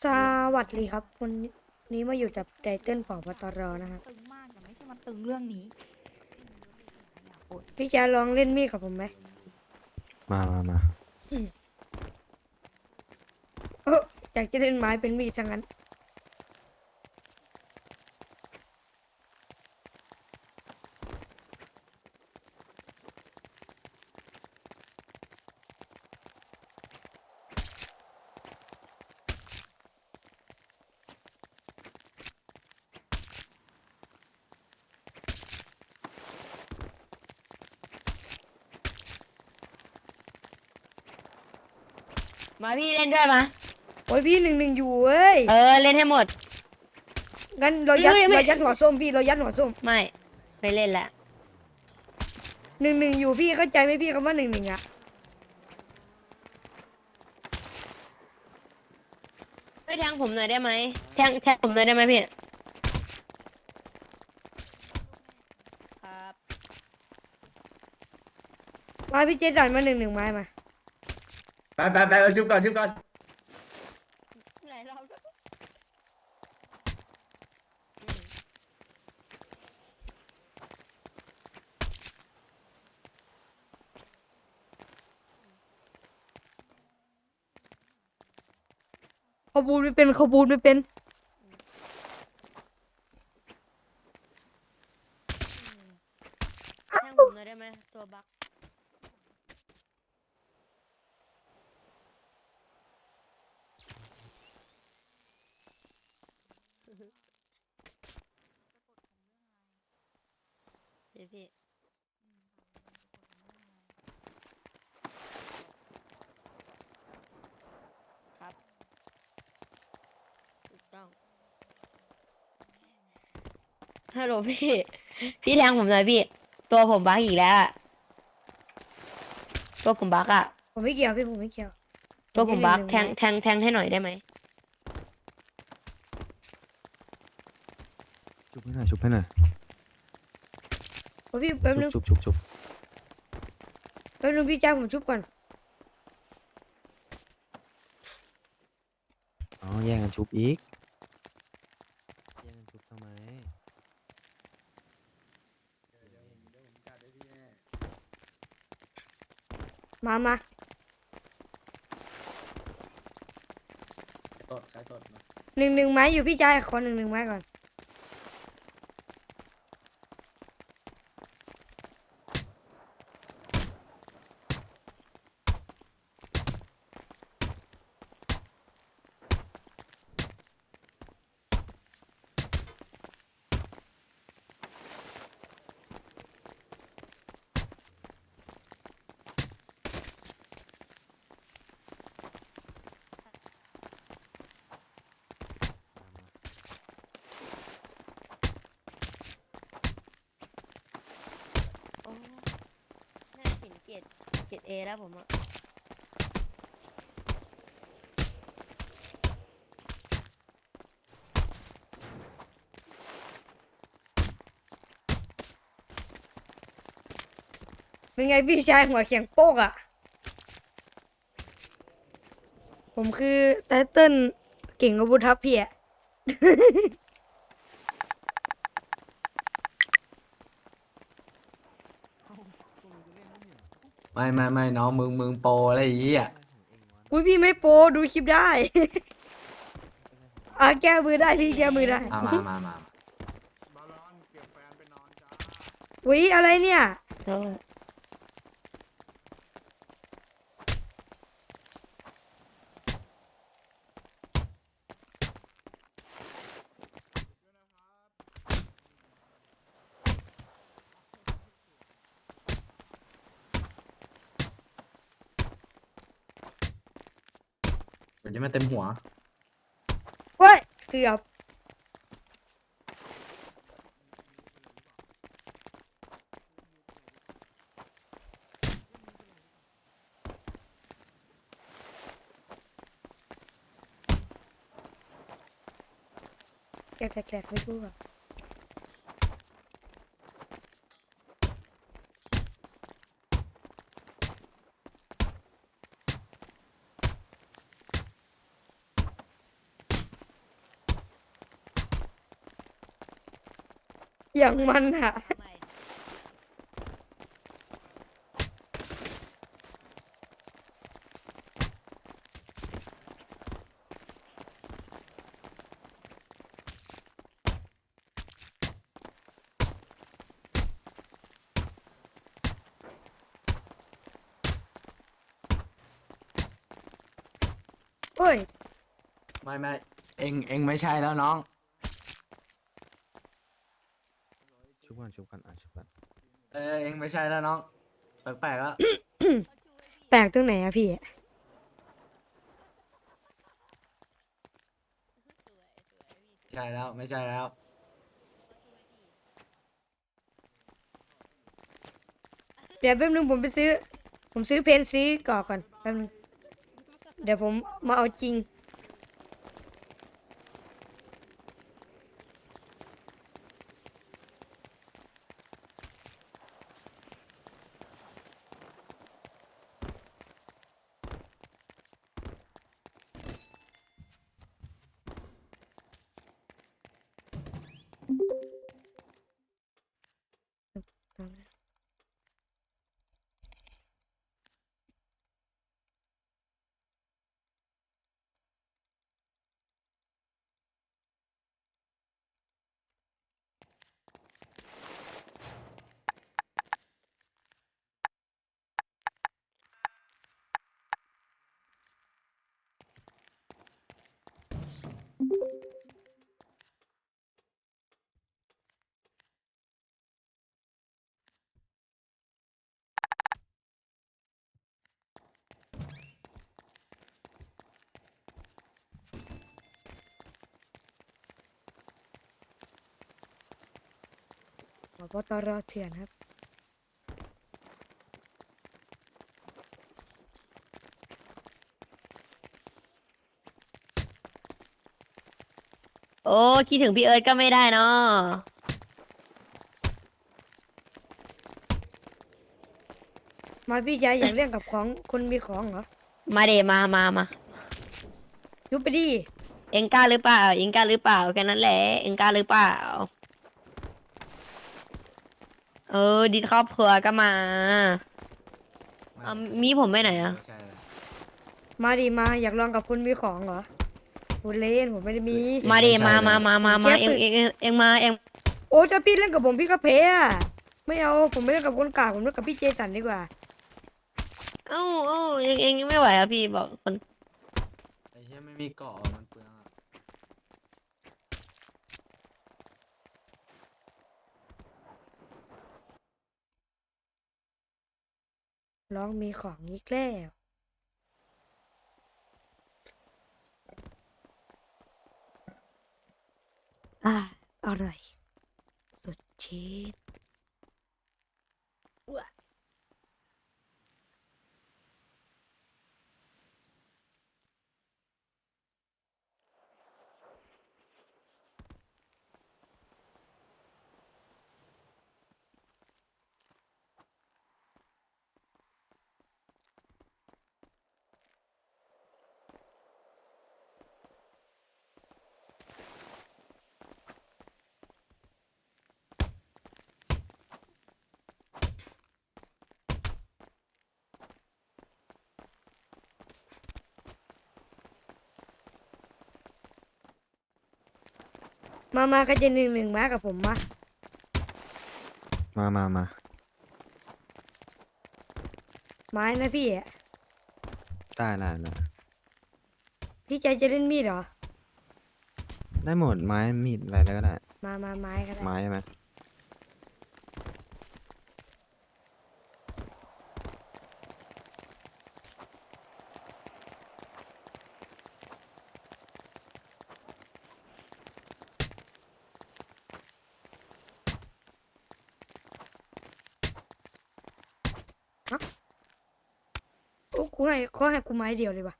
สวัสดีครับวันนี้มาอยู่กับไตเติ้ลผอบตรนะครับตึงมากแต่ไม่ใช่มันตึงเรื่องนี้อย่าปวดพี่แจะลองเล่นมีดกับผมไหมมามามาเอออยากจะเล่นไม้เป็นมีดซะงั้น มาพี่เล่นด้วยมาโอ้ยพี่หนึ่งหนึ่งอยู่เว้ย เออเล่นให้หมด งั้นเรายัดเอ้ยไม่ เรายัดหัวส้มพี่เรายัดหัวส้มไม่ไม่เล่นละหนึ่งหนึ่งอยู่พี่เข้าใจไหมพี่คำว่าหนึ่งหนึ่งอะไปแทงผมหน่อยได้ไหมแทงแทงผมหน่อยได้ไหมพี่ครับมาพี่เจสันมาหนึ่งหนึ่งไม้มา ไปไปไปเอาชุบก่อนชุบก่อนหลายรอบแล้วอืมเขาบูนไม่เป็นเขาบูนไม่เป็น แทงผมหน่อยได้ไหมตัวบัก เดี๋ยวพี่ครับถูกต้องฮัลโหลพี่ พี่แทงผมหน่อยพี่ ตัวผมบักอีกแล้วอะตัวผมบักอะผมไม่เกี่ยวพี่ผมไม่เกี่ยวตัวผมบักหนึ่แทงไม้แทงแทงให้หน่อยได้ไหม ชุบให้หน่อยชุบให้หน่อยโอ้ยพี่แป๊บนึงชุบชุบชุบแป๊บนึงพี่จ้าผมชุบก่อนอ๋อแย่งกันชุบอีกแย่งกันชุบทำไมมามาสดขายสดมาหนึ่งหนึ่งไม้อยู่พี่จ้าขอหนึ่งหนึ่งไม้ก่อน รดเกรดเอแล้วผมอะเป็นไงพี่ชายหัวเขียงโป๊กอะผมคือไตเติ้ลเก่งอาวุธทัพพี่อะ ไม่ไม่ไม่น้องมึงมึงโปรอะไรอย่างงี้อะอุ้ยพี่ไม่โปรดูคลิปได้ อะแก้มือได้พี่แก้มือได้มามามามาอุ้ยอะไรเนี่ยโทษเดี๋ย มันเต็มหัว เว้ยเกือบแกลกแกลกไม่รู้อ่ อย่างมันอะโอ้ย ไม่ไม่เองเองไม่ใช่แล้วน้อง ชุบก่อนชุบก่อนอะชุบก่อนเออเองไม่ใช่แล้วน้องแปลกๆแล้วแปลกตรงไหนอะพี่ ใช่แล้วไม่ใช่แล้วเดี๋ยวแป๊บนึงผมไปซื้อ ผมซื้อเพนซื้อก่อก่อนแป๊บนึง เดี๋ยวผมมาเอาจริง ขอปตรเถื่อนครับ อ้คิดถึงพี่เอิร์ธก็ไม่ได้เนาะมาพี่ยายอยากเล่นกับของคนมีของเหรอมาเดมามามายุบไปดิเอ็งกล้าหรือเปล่าเอ็งกล้าหรือเปล่าแค่นั้นแหละเอ็งกล้าหรือเปล่า เออดิดครอบครัวก็มาไม่อะมีผมไปไหนอะไม่ใช่แล้วมาดิมาอยากลองกับคนมีของเหรอ พูดเล่นผมไม่ได้มี มาเดมามามามามาแค่เอ็งฝึกเอ็งเอ็งเอ็งมาเอ็งโอ้ถ้าพี่เล่นกับผมพี่ก็แพ้อะไม่เอาผมไม่เล่นกับคนกากผมเล่นกับพี่เจสันดีกว่าเอ้าเอ้าเอ็งเอ็งไม่ไหวอะพี่บอกคนไอ้เหี้ยไม่มีเกาะมันเปลืองอะลองมีของอีกแล้ว อ่าอร่อย สดชื่น มามาใครจะหนึ่งหนึ่งมากับผมมามามามาไม้นะพี่อะได้ได้ได้พี่ใจจะเล่นมีดเหรอ ได้หมดไม้มีดอะไรแล้วก็ได้ มามาไม้ก็ได้ ไม้ใช่ไหม กูให้เขาให้กูไม้เดียวเลยว่ะ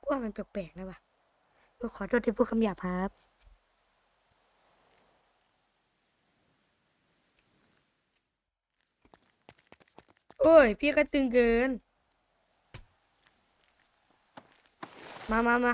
กูว่ามันแปลกๆนะว่ะกูขอโทษที่พูดคำหยาบครับโอ้ย พี่ก็ตึงเกิน มามามา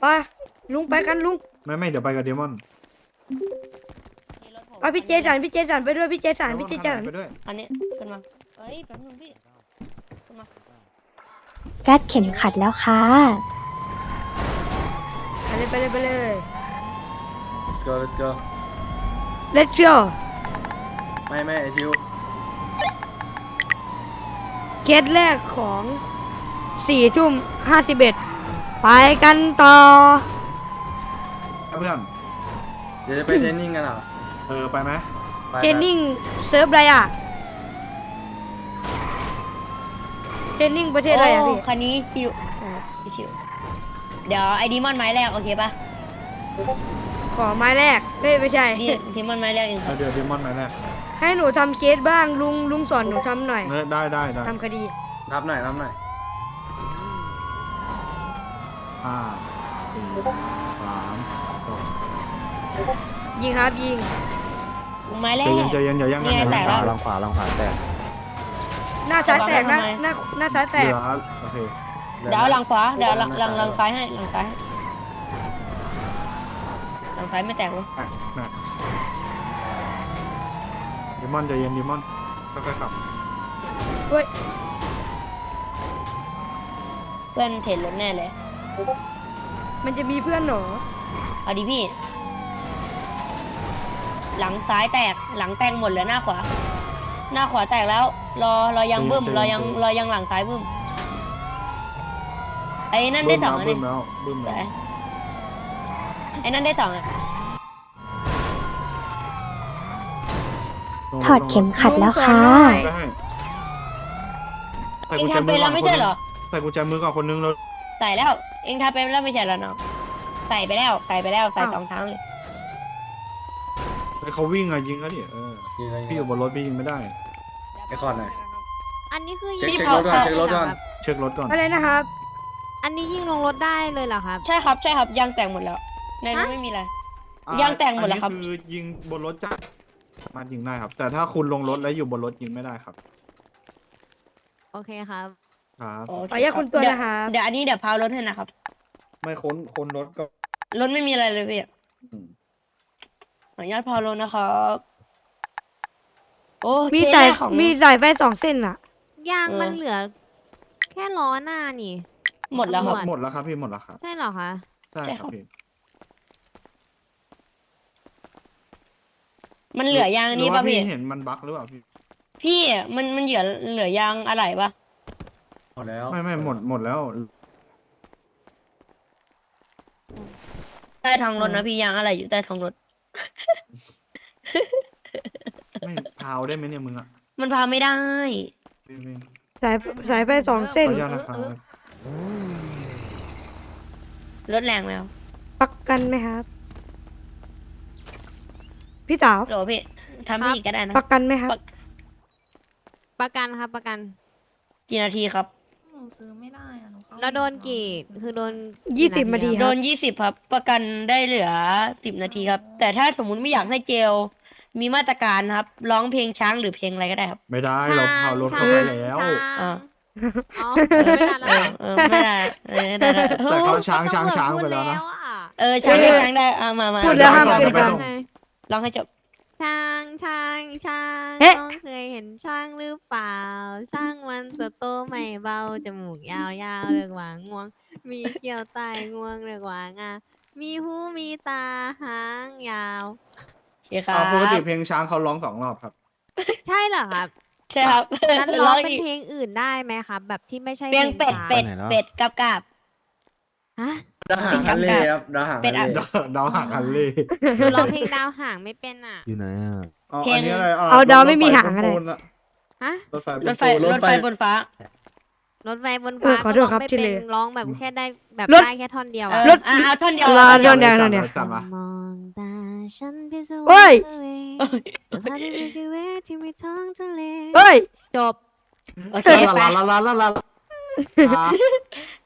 ไปลุงไปกันลุงไม่ไม่เดี๋ยวไปกับเดมอนเอาพี่เจสันพี่เจสันไปด้วยพี่เจสันพี่เจสันไปด้วยอันนี้ขึ้นมาเฮ้ยแป๊บนึงพี่รัดเข็มขัดแล้วค่ะ ไปเลยไปเลยไปเลย let's go let's go let's go ไม่ไม่ไอทิวเคสแรกของสี่ทุ่มห้าสิบเอ็ด ไปกันต่อเพื่อน เดี๋ยวจะไปเทรนนิ่งกันเหรอเออไปไหมไปเทรนนิ่งเซิร์ฟอะไรอะเทรนนิ่งประเทศอะไรอะพี่ โคันนี้ชิวอ่าพี่ชิวเดี๋ยวไอดีมอนไม้แรกโอเคปะขอไม้แรกเฮ้ยไม่ใช่ ดีดีมอนไม้แรกเองคเอารับเดี๋ยวเดมอนมาแรกให้หนูทำเคสบ้างลุงลุงสอนหนูทำหน่อยเออได้ได้ได้ทำคดีรับหน่อยรับหน่อย ห้าสี่สามสองยิงครับยิงไม้แรใจกเย็นใจเย็นอย่ายังนี่ไงอย่าแตยักงแล้วลองขวาลองขวาแตกหน้าซ้ายแตกนะทำไมหน้าหน้าซ้ายแตเหกลือโอเคเดี๋ยวเอาหลังขวาเดี๋ยวเอาหลังหลังหลังซ้ายให้หลังซ้ายให้หลังซ้ายไม่แตกเลยอะนะเดมอนใจเย็นเดมอนค่อยๆขับเฮ้ยเพื่อนเห็นรถแน่เลย มันจะมีเพื่อนเหรอเอาดิพี่ หลังซ้ายแตกหลังแตกหมดเลยหน้าขวา หน้าขวาแตกแล้ว รอรอยังบึ้มรอยังรอยังหลังซ้ายบึ้มไอ้นั่นได้สองอันบึ้นี้มแล้วบึ้มแล้วไอ้นั่นได้สองอะลงถอดเข็มขัดแล้วค่ะลุงสอนหน่อยได้ใส่เอกุงญแจทำมืเป็อนก่แล้อวนไม่คนใช่นึงเหรอ ใส่กุญแจมือก่อนคนนึงแล้วใส่แล้ว เองทำเป็นแล้วไม่ใช่เหรอน้องใส่ไปแล้วใส่ไปแล้วใส่อ้าว สองครั้งเลยไอ้เขาวิ่งอะยิงเขาดิเออยิงเลยพี่อยู่บนรถพี่ยิงไม่ได้ ไอคอนหน่อย อันนี้คือเช็คยิงเช็ครถก่อนเช็ครถก่อน เช็ครถก่อนอะไรนะครับ อันนี้ยิงลงรถได้เลยเหรอครับ ใช่ครับใช่ครับยางแตกหมดแล้วในนี้ฮะ ไม่มีอะไร อะยางแตกหมดแล้วครับ อันนี้คือยิงบนรถจ้าสามารถยิงได้ครับ แต่ถ้าคุณลงรถแล้วอยู่บนรถยิงไม่ได้ครับ โอเคครับ ครับโอเคขออนุญาตคุณตัวเดี๋ยนะครับเดี๋ยวอันนี้เดี๋ยวพาวรถให้นะครับ ไม่ค้นค้นรถก็รถไม่มีอะไรเลยพี่อืมขออนุญาตพาวรถนะครับ โอ้มีเคสายแรกของ มีสายไฟสองเส้นอะยางเออ มันเหลือ แค่ล้อหน้านี่ หมดแล้วหคมรับ ดหมดแล้วครับพี่หมดแล้วครับใช่เหรอคะใช่ใช่คครัรับบ พี่มันเหลือยางอันนี้หรือป่ะว่าพี่ เห็นมันบั๊กหรือเปล่าพี่พี่มันมันเหลือเหลือยางอะไรป่ะ หมดแล้วไม่ไม่หมดหมดแล้ว ใต้ท้องรถนะพี่ยางอะไรอยู่ใต้ท้องรถ ไม่พาวได้ไหมเนี่ยมึงอะมันพาไม่ได้พี่พี่สายสายไฟสองขเส้อนอนุญาตนะครับ รถแรงแล้วประกันไหมครับ พี่สาวโหลพี่ทำให้อีกก็ได้นะประกันไหมครับประประกันครับประกัน กี่นาทีครับ หนูซื้อไม่ได้อะหนูเข้าแล้วโดนกี่ คือโดนยี่สิบนาทีอะคโดรับนยี่สิบครับ ประกันได้เหลือสิบนาทีครับ แต่ถ้าสมมุติไม่อยากให้เจล มีมาตรการครับ ร้องเพลงช้างหรือเพลงอะไรก็ได้ครับ ไม่ได้ช้างเราพาวรถเข้าไปแล้วช้างอ่าอ๋อไม่ได้เอแล้วอเออไม่ได้เออได้ได้แต่เขาช้างช้างช้างไปแล้วนะพูดอะเออช้างได้ช้างได้อ่ามามาพูดแล้วห้ามไม่เกินไม่ฟังต้องร้องให้จบ ช้างช้างช้างเอ๊ะน้องเคยเห็นช้างหรือเปล่าช้างมันจะโตไม่เบาจมูกยาวๆเรียกว่างวง มีเขี้ยวใต้งวงเรียกว่างามีหูมีตาหางยาว โอเคครับอ่าปกติเพลงช้างเขาร้องสองรอบครับ ใช่เหรอครับใช่ครับนั้นร้องเป็นอีกเพลงอื่นได้ไหมครับ แบบที่ไม่ใช่เพลงเป็ดช้าเป็ด ไหนแล้ว เป็ดกับกับ ฮะ ดาวหางฮันเล่ครับดาวหางเป็ฮันนอะเล่ดาวหางฮันเล่หนูร้องเพลงดาวหางไม่เป็นอะ อยู่ไหนอะอ๋อเพลงอันนี้อะไรเอาดาวไม่มีหางอะไรรถฟบนปูนอะฮะ รถไฟรถไฟรถไฟบนฟ้ารถไฟบนเอฟ้าอขอก็โทษร้องครับไม่ที่เป็นเลยร้องแบบแค่ได้แบบรถได้แค่ท่อนเดียวเออะอรถอะเอาท่อนเดียวรอท่อนเดียวเดี๋ยวจับมามองตาฉันพิศวโอ้ยจะพาไปดูกิเวที่มีท้องทะเลเฮ้ยจบโอเคลาไปลาลาลาลาลาอ่า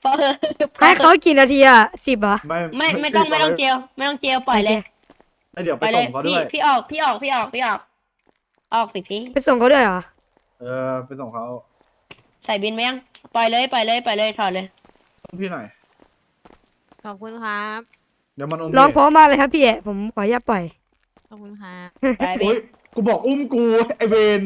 พอเถอะให้เขากี่นาทีอะสิบเหรอ ไม่ไม่ไม่ต้องไม่ต้องเจลไม่ต้องเจลปล่อยเลยโอเคเดี๋ยวไปไปเลส่ยงเขาพี่ด้วย พี่ออกพี่ออกพี่ออกพี่ออก ออกสิพี่ไปส่งเขาด้วยเหรอ เออไปส่งเขาใส่บินไหมยังปล่อยเลยปล่อยเลยปล่อยเลยถอดเลยพี่หน่อย ขอบคุณครับ เดี๋ยวมันอมร้องเด็กเพราะมากเลยครับพี่เอะผมขออนุญาตปล่อย ขอบคุณครับไปโอ้พี่ยกูบอกอุ้มกูไอเวน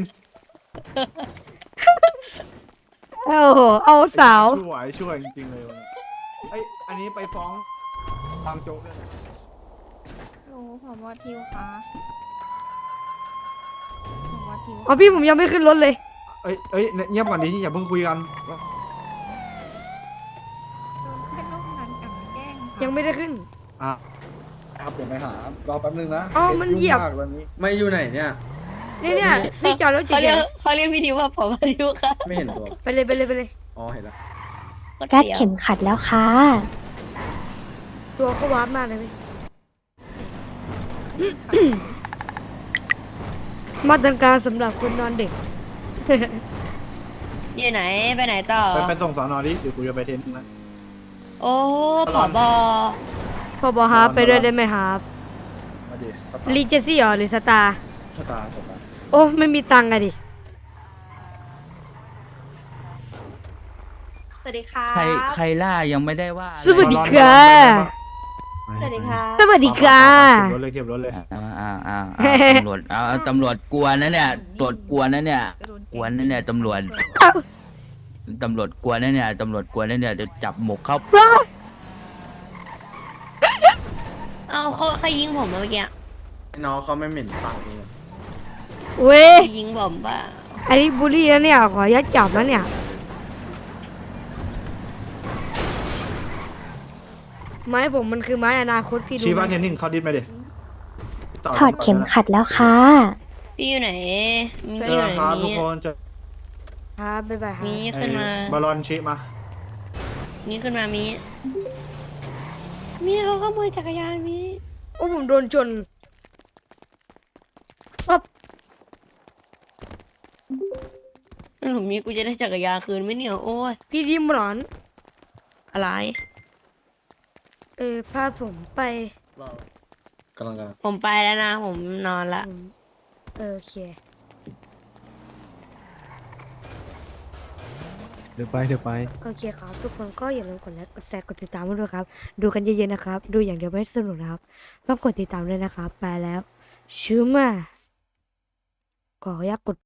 โอ้โหเอาสาว ช่วยช่วยจริงๆเลยวันนี้ไอยอันนี้ไปฟ้องทางโจ๊กด้วยนะรู้ผบทิวคะผบทิวอ๋อพี่ผมยังไม่ขึ้นรถเลย เอ้ยเอ้ยเงียบก่อนดิอย่าเพิ่งคุยกันโดนเพื่อนร่วมงานกลันแกล้งค่ะยังไม่ได้ขึ้น อะครับเดี๋ยวไปหารอแป๊บนึงนะอ๋อมันเหยียบงมากตอนนี้ ไม่อยู่ไหนเนี่ย นี่เนี่ยพี่จอดรถเขาเฉเรียยกเขาเรียกพี่ทิวว่าผมอายุค่ะไม่เห็นตัวๆไปเลยไปเลยไปเลยอ๋อเห็นแล้วรัดเข็มขัดแล้วค่ะ ตัวเขาวาร์ปมากเลยพี่มาตรการสำหรับคนนอนดึกอยู่ไหนไปไหนต่อไปไปส่งสอนอดิเดี๋ยวกูจะไปเทนนะโอ้ผอบอพอบอกครับไปด้วยได้ไหมครับมาดิสตาร์รีเจซี่หรอหรือสตาร์สตาร์สตาร์โอ้ไม่มีตังค์อะดิ สวัสดีค่ะ ใครใครล่ายังไม่ได้ว่าสวัสดี ค่ะ สวัสดีค่ะ สวัสดีค่ะ เก็บรถเลยเก็บรถเลยอ่าอ่าอ่าอ่าตำรวจเอาเอาตำรวจกลัวนะเนี่ยตรวจกลัวนะเนี่ยกลัวนะเนี่ยตำรวจตำรวจกลัวนะเนี่ยตำรวจกลัวนะเนี่ยเดี๋ยวจับหมกเข้าเอาเขาใครยิงผมเมื่อกี้น้องเขาไม่เหม็นปากเอง เว้ยใครยิงผมป่ะอันนี้บูลลี่นะเนี่ยขอยัดจับแล้วเนี่ย ไม้ผมมันคือไม้อนาคตพี่รู้ชี้ไหมบ้านเทนนิ่งเขาดิสไปดิต่ถอดเข็มขัดแล้วค่ะ พี่อยู่ไหน มีเจอยู่อไหนครับทุมีกคนเจอครับบ๊ายบายครับมีไอ้ขึ้นมาบอลลอนชี้มามีขึ้นมามี มีเขาขโมยจักรยานมี โอ้ผมโดนชนอ๊บ ผมมีกูจะได้จักรยานคืนไหมเนี่ยโอ้ยพี่ดิมหรอน อะไร เออพาผมไปกำลังกันผมไปแล้วนะ ผมนอนละ ผมเออโอเค เดี๋ยวไปเดี๋ยวไป โอเคครับ ทุกคนก็อย่าลืมกดไลค์กดแชร์กดติดตามด้วยครับ ดูกันเยอะๆนะครับ ดูอย่างเดียวไม่สนุกนะครับ ต้องกดติดตามด้วยนะครับ ไปแล้วชูมาขออนุญาตกด